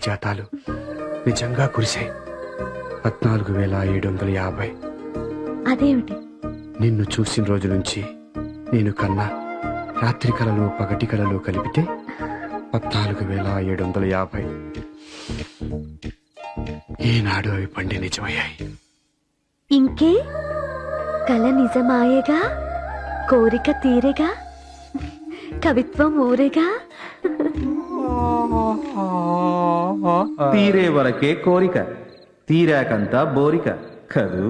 పారిజాతాలు నిజంగా కురిశాయి. పద్నాలుగు వేల ఏడు వందల యాభై. అదేమిటి? నిన్ను చూసిన రోజు నుంచి నేను కన్నా రాత్రి కళలు పగటి కళలు కలిపితే పద్నాలుగు వేల ఏడు వందల యాభై. ఈనాడు అవి పండి నిజమయ్యాయి. ఇంకే? కల నిజమాయేగా? కోరిక తీరేగా? కవిత్వం ఊరేగా? తీరే వరకే కోరిక. తీరాకంతా బోరిక. కదూ?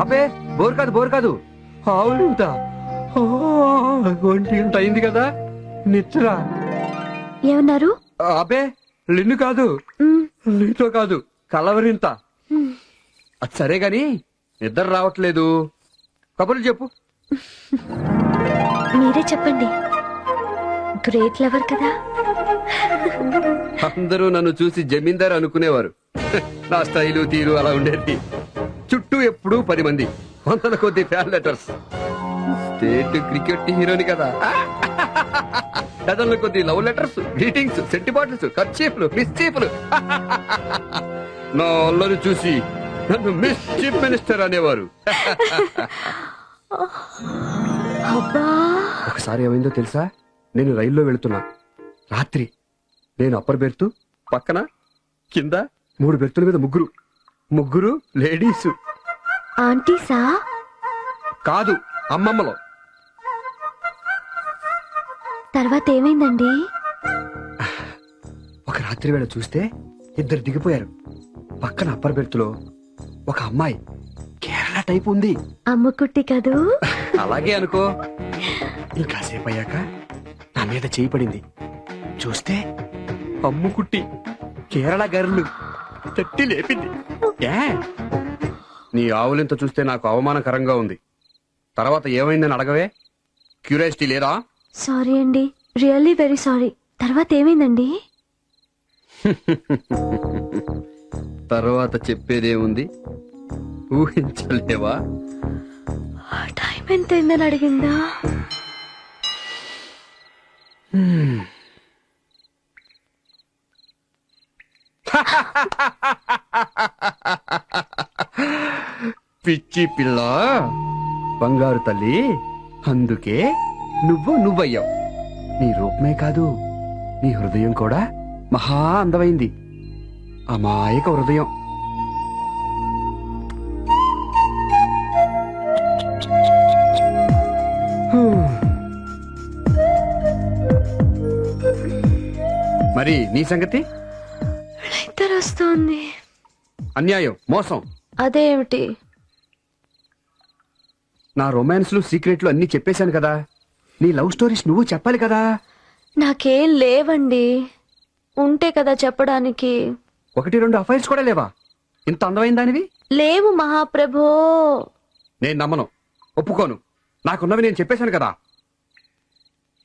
అబ్బే బోర్ కాదు బోర్ కాదు. ఆవులింత ఒంటి అయింది కదా. నిచ్చరా ఏమన్నారు? అబ్బే లిన్ను కాదు. నీతో కాదు కలవరింత. అది సరే గాని నిద్ర రావట్లేదు. కబుర్లు చెప్పు. మీరే చెప్పండి. గ్రేట్ లవర్ కదా. అందరూ నన్ను చూసి జమీందార్ అనుకునేవారు. నా స్టైలు తీరు అలా ఉండేది. చుట్టూ ఎప్పుడూ పది మంది వందల కొద్ది ఫ్యాన్ లెటర్స్. స్టేట్ క్రికెట్ హీరోని కదా. డజన్ల కొద్ది love letters greetings scent bottles కర్చీఫ్లు మిస్చీఫ్లు. నా అల్లరి చూసి నన్ను మిస్ చీఫ్ మినిస్టర్ అనేవారు. అబ్బా! ఒకసారి ఏమైందో తెలుసా? నేను రైల్లో వెళుతున్నా. రాత్రి నేను అప్పర్ బెర్తు పక్కన కింద మూడు బెర్తుల మీద ముగ్గురు. ముగ్గురు లేడీస్. ఆంటీసా కాదు అమ్మమ్మలో. తర్వాత ఏమైందండి? ఒక రాత్రి వేళ చూస్తే ఇద్దరు దిగిపోయారు. పక్కన అప్పర్ బెర్తులో ఒక అమ్మాయి. కేరళ టైప్ ఉంది. అమ్ముకుట్టి కదూ? అలాగే అనుకో. ఇంకాసేపు అయ్యాక నా మీద చేయి పడింది. చూస్తే అమ్ముకుట్టి కేరళ గర్లు తట్టి లేపింది. ఏ? నీ ఆవులింత చూస్తే నాకు అవమానకరంగా ఉంది. తర్వాత ఏమైందని అడగవే? క్యూరియాసిటీ లేదా? సారీ అండి. Really very sorry. తర్వాత ఏమైందండి? తర్వాత చెప్పేదేముంది? ఊహించలేవా? టైం ఎంత అయిందని అడిగిందా పిచ్చి పిల్ల. బంగారు తల్లి అందుకే నువ్వు నువ్వయ్యావు. నీ రూపమే కాదు నీ హృదయం కూడా మహా అందమైంది. అమాయక హృదయం. మరి నీ సంగతి? వస్తుంది అన్యాయం మోసం. అదేమిటి? నా రొమాన్స్లు సీక్రెట్లు అన్ని చెప్పేశాను కదా. నీ లవ్ స్టోరీస్ నువ్వు చెప్పాలి కదా. నాకేం లేవండి. ఉంటే కదా చెప్పడానికి. ఒకటి రెండు అఫైర్స్ కూడా లేవా? ఇంత అందమైన దానివి? లేవు మహాప్రభో. నేను నమ్మను. ఒప్పుకోను. నాకున్నవి నేను చెప్పేశాను కదా.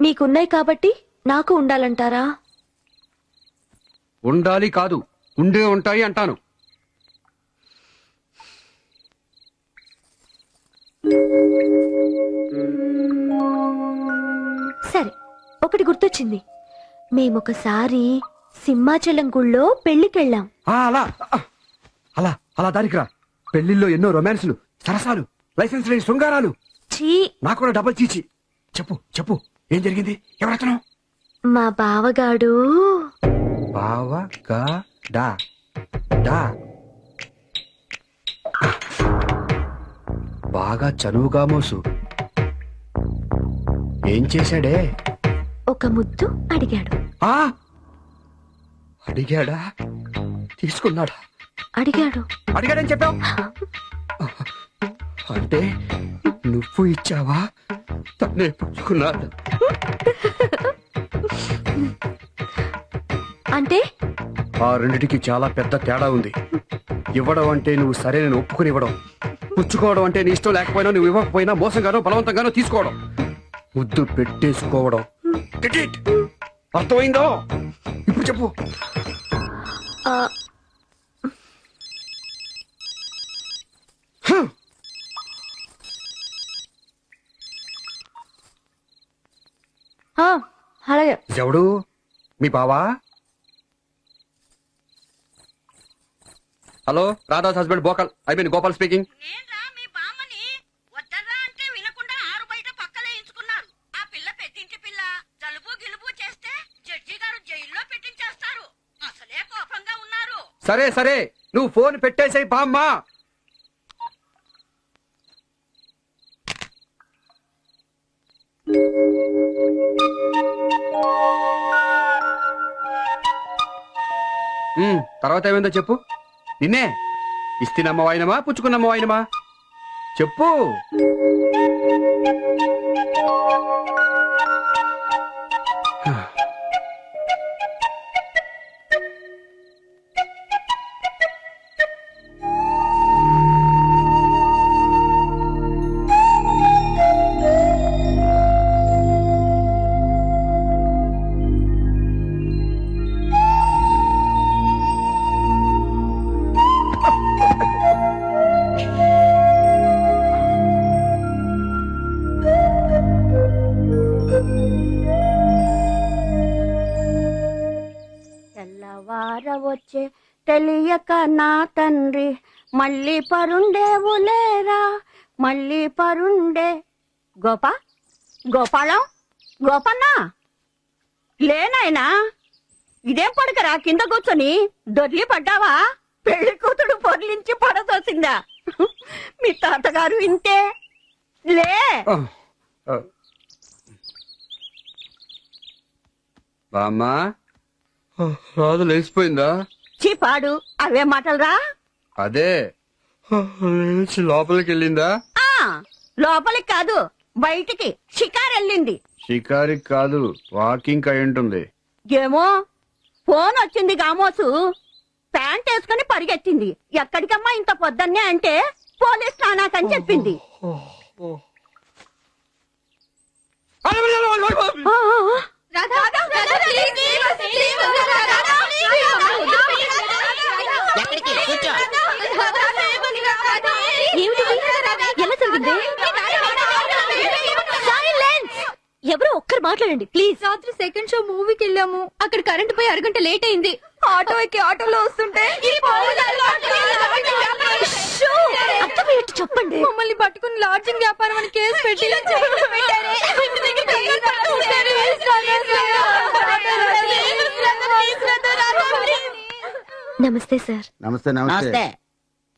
మీకున్నాయి కాబట్టి నాకు ఉండాలంటారా? ఉండాలి కాదు. ఉండే ఉంటాయి అంటాను. సరే ఒకటి గుర్తొచ్చింది. మేమొకసారి సింహాచలం గుళ్ళో పెళ్ళికెళ్ళాం ఆ, అలా ఆ, అలా అలా దానికి రా. పెళ్ళిల్లో ఎన్నో రొమాన్స్లు సరసాలు లైసెన్స్ లేని శృంగారాలు. ఛీ నాకు కూడా డబల్ చీచి. చెప్పు చెప్పు ఏం జరిగింది? ఎవరతను? మా బావగాడు. బావ గా డా డా బాగా చనువుగా మోసు. ఏం చేశాడే? ఒక ముద్దు అడిగాడు. ఆ? అడిగాడా? తీసుకున్నాడా? అడిగాడు. అడిగాడని చెప్పావు? అంటే నువ్వు ఇచ్చావా? తనే పుచ్చుకున్నాడు అంటే ఆ రెండిటికి చాలా పెద్ద తేడా ఉంది. ఇవ్వడం అంటే నువ్వు సరే నేను ఒప్పుకుని ఇవ్వడం. పుచ్చుకోవడం అంటే నీ ఇష్టం లేకపోయినా నువ్వు ఇవ్వకపోయినా మోసంగానో బలవంతంగానో తీసుకోవడం. ముద్దు పెట్టేసుకోవడం? అర్థమైందో? ఇప్పుడు చెప్పు. అలాగే. ఎవడు? మీ బావా? హలో రాధాస్ హస్బెండ్ బోకల్ ఐ మీన్ గోపాల్ స్పీకింగ్. నేన్రా మీ బామ్మని? వద్దర్రా అంటే వినకుండా ఆరు బయట పక్కలేయించుకున్నారు ఆ పిల్ల పెట్టించి పిల్ల జలుబు గిలుబు చేస్తే జడ్జి గారు జైల్లో పెట్టించేస్తారు. అసలే కోపంగా ఉన్నారు. సరే సరే నువ్వు ఫోన్ పెట్టేసాయి బామ్మా. తర్వాత ఏమైందో చెప్పు. నిన్నే. ఇస్తినమ్మ వాయినమా పుచ్చుకున్నమ్మ వాయినమా? చెప్పు. వచ్చే తెలియక నా తండ్రి మళ్ళీ పరుండేవు లేరా మళ్ళీ పరుండే గోపా గోపాలం గోపన్న. లేనాయనా ఇదేం పడకరా? కింద కూర్చొని దొర్లి పడ్డావా? పెళ్ళి కూతుడు పొర్లించి పడదోసిందా? మీ తాతగారు ఇంతే. లే. బామ్మా. రాదు లేచిపోయిందా? చీపాడు అవే మాటలరా? అదే. లేచి లోపలికి వెళ్ళిందా? ఆ లోపలికి కాదు బయటికి. షికారు వెళ్ళింది. షికారి కాదు వాకింగ్ అయి ఉంటుంది. ఏమో ఫోన్ వచ్చింది గామోసు. ప్యాంట్ వేసుకుని పరిగెత్తింది. ఎక్కడికమ్మా ఇంత పొద్దున్నే అంటే పోలీస్ స్నానాకని చెప్పింది. ఆ, ఆ, ఆ. ఏమిటిది? ఎలా జరిగింది! ఎవరో ఒక్కరు మాట్లాడండి ప్లీజ్ రాత్రి సెకండ్ షో మూవీకి వెళ్ళాము. అక్కడ కరెంట్ పోయి అరగంట లేట్ అయింది. ఆటో ఎక్కి ఆటోలో వస్తుంటే షూ! అర్థమయ్యేట్టు చెప్పండి. మమ్మల్ని పట్టుకుని లాడ్జింగ్ వ్యాపారం అని కేసు పెట్టి. నమస్తే సార్. నమస్తే నమస్తే.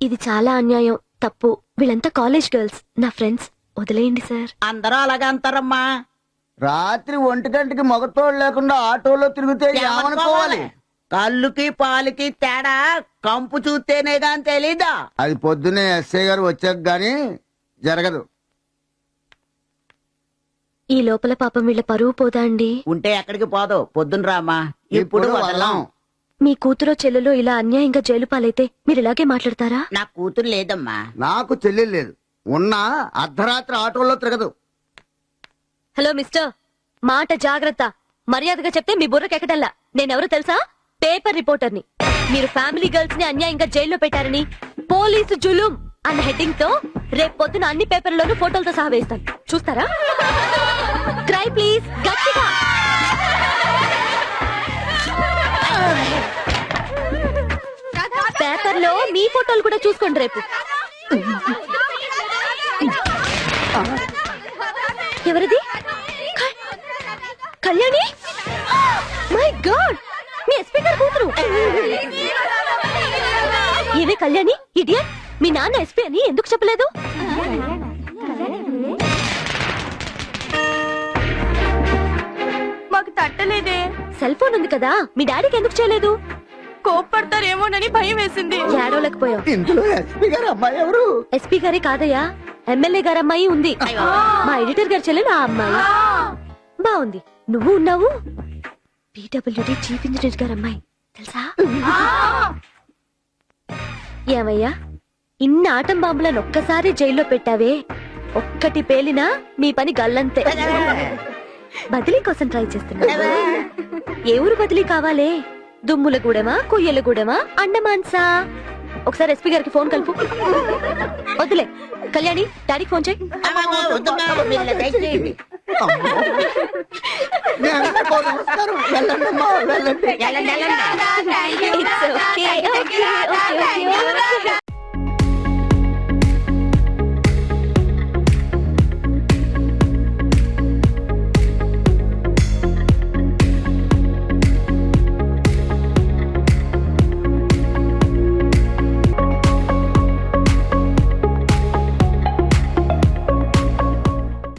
ఇది చాలా అన్యాయం తప్పు. వీళ్ళంతా కాలేజ్ గర్ల్స్ నా ఫ్రెండ్స్ వదిలేయండి సార్. అందరూ అలాగే అంటారమ్మా. రాత్రి ఒంటి గంటకి మగతోడు లేకుండా ఆటోలో తిరిగితే ఏమనుకోవాలి? కళ్ళుకి పాలకి తేడా? కంపు చూస్తేనే గాని తెలీదా? అది పొద్దునే ఎస్ఐ గారు వచ్చాక గాని జరగదు. ఈ లోపల పాపం వీళ్ళ పరువు పోదా అండి? ఉంటే ఎక్కడికి పోదు. పొద్దున రామా ఇప్పుడు వదలం. మీ కూతురో చెల్లెలో ఇలా అన్యాయంగా జైలు పాలైతే మీరు ఇలాగే మాట్లాడతారా? నా కూతురు లేదమ్మా. నాకు చెల్లెలు లేదు. ఉన్నా అర్ధరాత్రి ఆటోలో తిరగదు. Hello mister. మాట జాగ్రత్త. మర్యాదగా చెప్తే మీ బుర్రకెక్కడల్లా నేనెవరో తెలుసా? పేపర్ రిపోర్టర్ని. మీరు ఫ్యామిలీ గర్ల్స్ని అన్యాయంగా జైల్లో పెట్టారని పోలీసు జులుం అన్న హెడ్డింగ్తో రేపు పొద్దున అన్ని పేపర్లలోనూ ఫోటోలతో సహా వేస్తాను. చూస్తారా? క్రై ప్లీజ్ గట్టిగా. పేపర్లో మీ ఫోటోలు కూడా చూసుకోండి రేపు. ఎవరిది? కూతురు ఏవే కళ్యాణి ఇడియట్? మీ నాన్న ఎస్పీ అని ఎందుకు చెప్పలేదు? మాకు తట్టలేదే. సెల్ ఫోన్ ఉంది కదా మీ డాడీకి ఎందుకు చేయలేదు? కోప్పడతారేమోనని భయం వేసింది. ఏడవలేకపోయావు ఇందులో ఎస్పీ గారు అమ్మాయి ఎవరు? ఎస్పీ గారే కాదయ్యా ఎమ్మెల్యే గారు అమ్మాయి ఉంది. మా ఎడిటర్ గారు చెల్లెలు ఆ అమ్మాయి. బాగుంది. నువ్వు ఉన్నావు? పీడబ్ల్యూడి చీఫ్ ఇంజనీర్ గారు అమ్మాయి. తెలుసా? ఏమయ్యా? ఇన్ని ఆటం బాంబులను ఒక్కసారి జైల్లో పెట్టావే? ఒక్కటి పేలినా మీ పని గల్లంతే. బదిలీ కోసం ట్రై చేస్తున్నా. ఏ ఊరు బదిలీ కావాలే? దుమ్ములగూడెమా కొయ్యలగూడెమా అండమాన్సా ఒకసారి ఎస్పీ గారికి ఫోన్ కలుపు. వద్దులే. కళ్యాణి డాడీకి ఫోన్ చేయి. നമസ്കാരം.